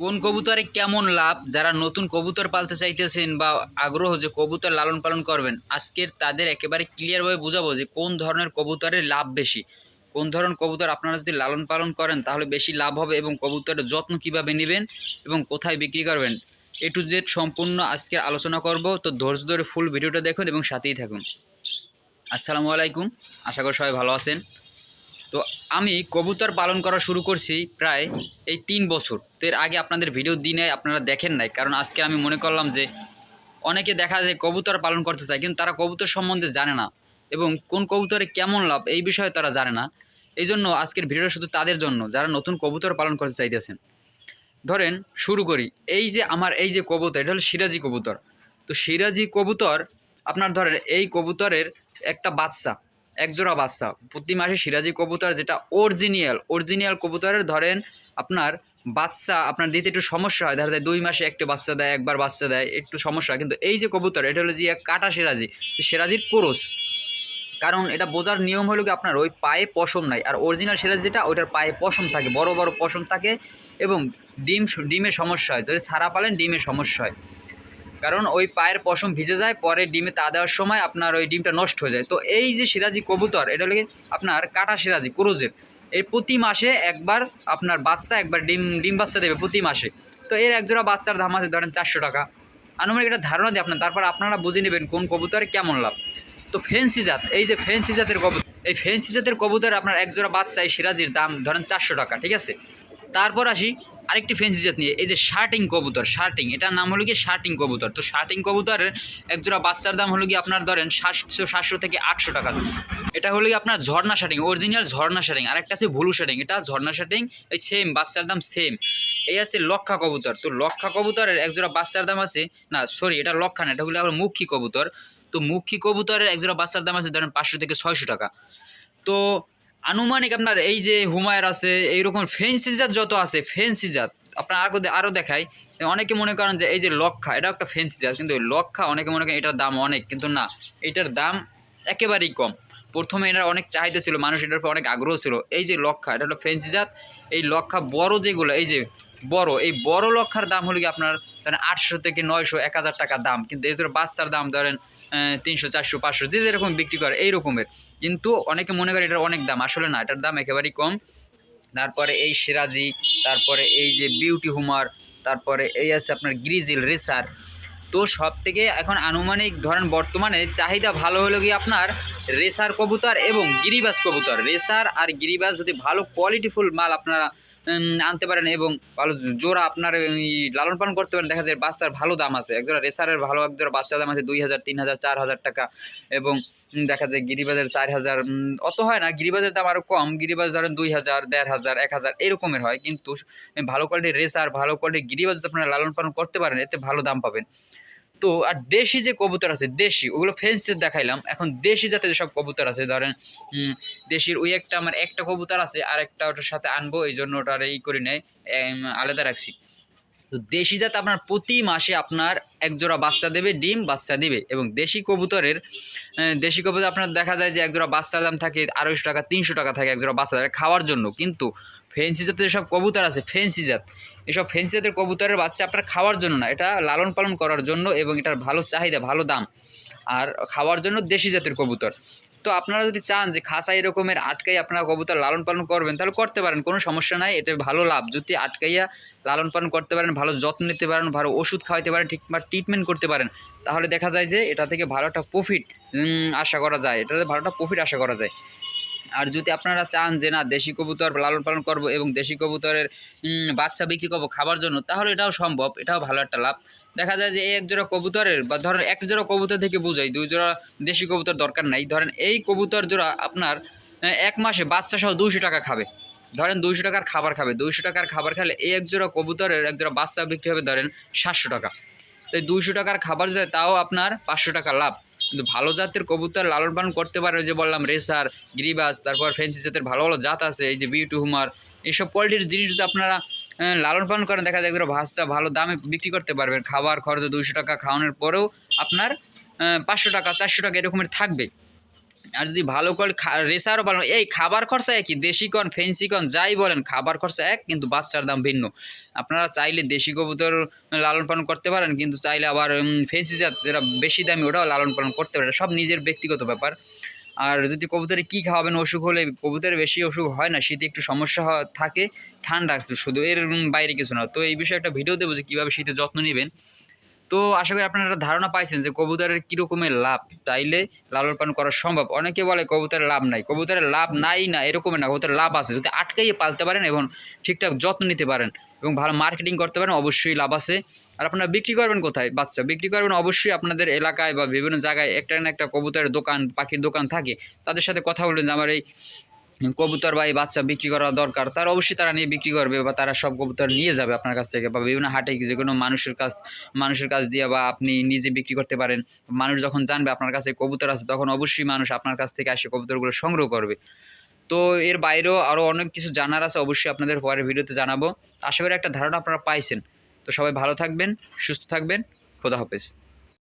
কোন কবুতরে কেমন লাভ? যারা নতুন কবুতর পালতে চাইতেছেন বা আগ্রহ যে কবুতর লালন পালন করবেন, আজকের তাদের একেবারে ক্লিয়ারভাবে বোঝাবো যে কোন ধরনের কবুতরের লাভ বেশি। কোন ধরনের কবুতর আপনারা যদি লালন পালন করেন, তাহলে বেশি লাভ হবে এবং কবুতরের যত্ন কীভাবে নেবেন এবং কোথায় বিক্রি করবেন? এ টু জেড সম্পূর্ণ আজকে আলোচনা করব। তো ধৈর্য ধরে ফুল ভিডিওটা দেখুন এবং সাথেই থাকুন। আসসালামু আলাইকুম। আশা করি সবাই ভালো আছেন। তো আমি কবুতর পালন করা শুরু করছি প্রায় এই তিন বছর। তো এর আগে আপনাদের ভিডিও দিনে আপনারা দেখেন নাই, কারণ আজকে আমি মনে করলাম যে অনেকে দেখা যায় কবুতর পালন করতে চায়, কিন্তু তারা কবুতর সম্বন্ধে জানে না এবং কোন কবুতরে কেমন লাভ এই বিষয়ে তারা জানে না। এই জন্য আজকের ভিডিওটা শুধু তাদের জন্য, যারা নতুন কবুতর পালন করতে চাইতেছেন। ধরেন, শুরু করি। এই যে আমার এই যে কবুতর, এটা হলো সিরাজি কবুতর। তো সিরাজি কবুতর, আপনার ধরেন এই কবুতরের একটা বাচ্চা একজোড়া বাচ্চা। প্রতি মাসে সিরাজি কবুতর যেটা অরিজিনিয়াল অরিজিনাল কবুতরের ধরেন আপনার বাচ্চা আপনার দিতে একটু সমস্যা হয়। দেখা যায় দুই মাসে একটু বাচ্চা দেয়, একবার বাচ্চা দেয়, একটু সমস্যা কিন্তু এই যে কবুতর, এটা হলো যে কাটা সিরাজি। সিরাজির কোরস কারণ এটা বোঝার নিয়ম হলো কি আপনার ওই পায়ে পশম নাই। আর অরিজিনাল সিরাজ যেটা, ওইটার পায়ে পশম থাকে, বড় বড় পশম থাকে এবং ডিম ডিমের সমস্যা হয়। যদি সারা পালেন, ডিমের সমস্যা হয়। কারণ ওই পায়ের পশম ভিজে যায়, পরে ডিমে তা দেওয়ার সময় আপনার ওই ডিমটা নষ্ট হয়ে যায়। তো এই যে সিরাজি কবুতর, এটা হলো আপনার কাটা সিরাজি ক্রুজের এই প্রতি মাসে একবার আপনার বাচ্চা একবার ডিম ডিম বাচ্চা দেবে প্রতি মাসে। তো এর একজোড়া বাচ্চার দাম আছে ধরেন চারশো টাকা। আনুমানিক একটা ধারণা দিই আপনার, তারপর আপনারা বুঝে নেবেন কোন কবুতরে কেমন লাভ। তো ফেন্সি জাত, এই যে ফেন্সি জাতের কবুতর, এই ফেন্সি জাতের কবুতর আপনার একজোড়া বাচ্চা এই সিরাজির দাম ধরেন চারশো টাকা, ঠিক আছে? তারপর আসি আরেকটি ফেন্সি জাত নিয়ে, এই যে শার্টিং কবুতর, শার্টিং, এটার নাম হলো কি শার্টিং কবুতর। তো শার্টিং কবুতরের একজোড়া বাচ্চার দাম হলো কি আপনার ধরেন সাতশো সাতশো থেকে আটশো টাকা। এটা হলো কি আপনার ঝর্ণা শার্টিং অরিজিনাল ঝর্ণা শার্টিং, আরেকটা আছে ভুলু শার্টিং, এটা ঝর্ণা শার্টিং, এই সেম বাচ্চার দাম সেম এই আছে লক্ষা কবুতর, তো লক্ষা কবুতরের একজোড়া বাচ্চার দাম আছে, না সরি এটা লক্ষা না, এটা হলো আবার মুখী কবুতর। তো মুখী কবুতরের একজোড়া বাচ্চার দাম আছে ধরেন পাঁচশো থেকে ছয়শো টাকা। তো আনুমানিক আপনার এই যে হুমায়ের আছে, এইরকম ফেন্সি জাত যত আছে, ফেন্সি জাত, আপনার আরও আরও দেখাই। অনেকে মনে করেন যে এই যে লক্ষা, এটা একটা ফেন্সি জাত, কিন্তু লক্ষা অনেকে মনে করেন এটার দাম অনেক, কিন্তু না, এটার দাম একেবারেই কম। প্রথমে এটার অনেক চাহিদা ছিল, মানুষ এটার উপর অনেক আগ্রহ ছিল। এই যে লক্ষা, এটা হলো ফেন্সি জাত। এই লক্ষা বড় যেগুলো, এই যে বড়, এই বড় লক্ষার দাম হলো কি আপনার, ধরেন আটশো থেকে নয়শো, এক হাজার টাকা দাম। কিন্তু এই বাচ্চার দাম ধরেন তিনশো, চারশো, পাঁচশো, যে যেরকম বিক্রি করে এই রকমের কিন্তু অনেকে মনে করে এটার অনেক দাম, আসলে না, এটার দাম একেবারেই কম। তারপরে এই সিরাজি, তারপরে এই যে বিউটি হুমার, তারপরে এই আছে আপনার গ্রিজিল, রেসার। তো সব থেকে এখন আনুমানিক, ধরেন বর্তমানে চাহিদা ভালো হলো কি আপনার? রেসার কবুতর এবং গিরিবাস কবুতর। রেসার আর গিরিবাস যদি ভালো কোয়ালিটিফুল মাল আপনারা আনতে পারেন এবং ভালো জোড়া আপনার লালন পালন করতে পারেন। দেখা যায় বাচ্চার ভালো দাম আছে। একজোড়া রেসারের ভালো, একজোড়া বাচ্চার দাম আছে দুই হাজার, তিন হাজার, চার হাজার টাকা এবং দেখা যায় গিরিবাজার চার হাজার অত হয় না। গিরিবাজের দাম আরও কম। গিরিবাজ ধরেন দুই হাজার, দেড় হাজার, এক হাজার এরকমের হয়। কিন্তু ভালো কোয়ালিটির রেসার, ভালো কোয়ালিটির গিরিবাজ যদি আপনারা লালন পালন করতে পারেন, এতে ভালো দাম পাবেন। তো আর দেশি যে কবুতর আছে, দেশি, ওগুলো ফেন্সি দেখাইলাম। এখন দেশি জাতের যেসব কবুতর আছে, ধরেন দেশির ওই একটা আমার একটা কবুতর আছে আর একটা ওটার সাথে আনব, এই জন্য ওটার এই করে নেয় আলাদা রাখছি। তো দেশি জাত আপনার প্রতি মাসে আপনার একজোড়া বাচ্চা দেবে, ডিম বাচ্চা দিবে, এবং দেশি কবুতরের দেশি কবুতর আপনার দেখা যায় যে একজোড়া বাচ্চার দাম থাকে আড়াইশো টাকা, তিনশো টাকা থাকে একজোড়া বাচ্চা খাওয়ার জন্য, কিন্তু ফেন্সি জাতের যেসব কবুতর আছে ফেন্সি জাত এসব ফেন্সি জাতের কবুতরের বাচ্চা আপনার খাওয়ার জন্য না, এটা লালন পালন করার জন্য এবং এটার ভালো চাহিদা, ভালো দাম। আর খাওয়ার জন্য দেশি জাতের কবুতর। তো আপনারা যদি চান যে খাসা এরকমের আটকাই আপনারা কবুতর লালন পালন করবেন, তাহলে করতে পারেন, কোনো সমস্যা নাই এটা ভালো লাভ। যদি আটকাইয়া লালন পালন করতে পারেন, ভালো যত্ন নিতে পারেন, ভালো ওষুধ খাওয়াইতে পারেন, ঠিক বা ট্রিটমেন্ট করতে পারেন, তাহলে দেখা যায় যে এটা থেকে ভালো একটা প্রফিট আশা করা যায় এটাতে ভালো একটা প্রফিট আশা করা যায়। আর যদি আপনারা চান যে, না, দেশি কবুতর লালন পালন করব এবং দেশি কবুতরের বাচ্চা বিক্রি করব খাবার জন্য, তাহলে এটাও সম্ভব, এটাও ভালো একটা লাভ। দেখা যায় যে এই এক জোড়া কবুতরের বা ধরেন এক জোড়া কবুতর থেকে বোঝাই, দুই জোড়া দেশি কবুতর দরকার নাই। ধরেন এই কবুতর জোড়া আপনার এক মাসে বাচ্চা সহ দুইশো টাকা খাবে। ধরেন দুইশো টাকার খাবার খাবে, দুইশো টাকার খাবার খেলে এই এক জোড়া কবুতরের, এক জোড়া বাচ্চা বিক্রি হবে ধরেন সাতশো টাকা। এই দুইশো টাকার খাবার যদি তাও আপনার পাঁচশো টাকা লাভ। কিন্তু ভালো জাতের কবুতর লালন পালন করতে পারে যে বললাম, রেসার, গ্রিবাস, তারপর ফেন্সি জাতের ভালো ভালো জাত আছে, এই যে বিউটি হুমার, এইসব কোয়ালিটির জিনিস যদি আপনারা লালন পালন করেন, দেখা যায় বাচ্চা ভালো দামে বিক্রি করতে পারবেন। খাবার খরচ দুইশো টাকা খাওয়ানোর পরেও আপনার পাঁচশো টাকা, চারশো টাকা এরকমের থাকবে। আর যদি ভালো করে রেসারও পালন এই খাবার খরচা একই, দেশি কন, ফেন্সি কন, যাই বলেন, খাবার খরচা এক, কিন্তু বাচ্চার দাম ভিন্ন। আপনারা চাইলে দেশি কবুতর লালন পালন করতে পারেন, কিন্তু চাইলে আবার ফেন্সি জাত যেটা বেশি দামি, ওটাও লালন পালন করতে পারেন সব নিজের ব্যক্তিগত ব্যাপার। আর যদি কবুতরে কী খাওয়াবেন, অসুখ হলে কবুতরের বেশি অসুখ হয় না, শীতে একটু সমস্যা থাকে, ঠান্ডা, শুধু এর বাইরে কিছু না। তো এই বিষয়ে একটা ভিডিও দেবো যে কীভাবে শীতে যত্ন নেবেন। তো আশা করি আপনারা ধারণা পাইছেন যে কবুতরের কীরকমের লাভ। তাইলে লালন পালন করা সম্ভব। অনেকে বলে কবুতরের লাভ নাই। কবুতরের লাভ নাই না এরকমের না। কবুতরের লাভ আছে। যদি আটকাইয়ে পালতে পারেন এবং ঠিকঠাক যত্ন নিতে পারেন এবং ভালো মার্কেটিং করতে পারেন, অবশ্যই লাভ আছে। আর আপনারা বিক্রি করবেন কোথায়? বাচ্চা, বিক্রি করবেন অবশ্যই আপনাদের এলাকায় বা বিভিন্ন জায়গায় একটা না একটা কবুতরের দোকান, পাখির দোকান থাকে। তাদের সাথে কথা বলবেন যে আমার এই কবুতর বা এই বাচ্চা বিক্রি করা দরকার, তার অবশ্যই তারা নিয়ে বিক্রি করবে বা তারা সব কবুতর নিয়ে যাবে আপনার কাছ থেকে। বা বিভিন্ন হাটে যে কোনো মানুষের কাছ মানুষের কাছ দিয়ে বা আপনি নিজে বিক্রি করতে পারেন। মানুষ যখন জানবে আপনার কাছে কবুতর আছে, তখন অবশ্যই মানুষ আপনার কাছ থেকে আসে কবুতরগুলো সংগ্রহ করবে। তো এর বাইরেও আরও অনেক কিছু জানার আছে, অবশ্যই আপনাদের পরের ভিডিওতে জানাব। আশা করি একটা ধারণা আপনারা পাইছেন। তো সবাই ভালো থাকবেন, সুস্থ থাকবেন। খোদা হাফেজ।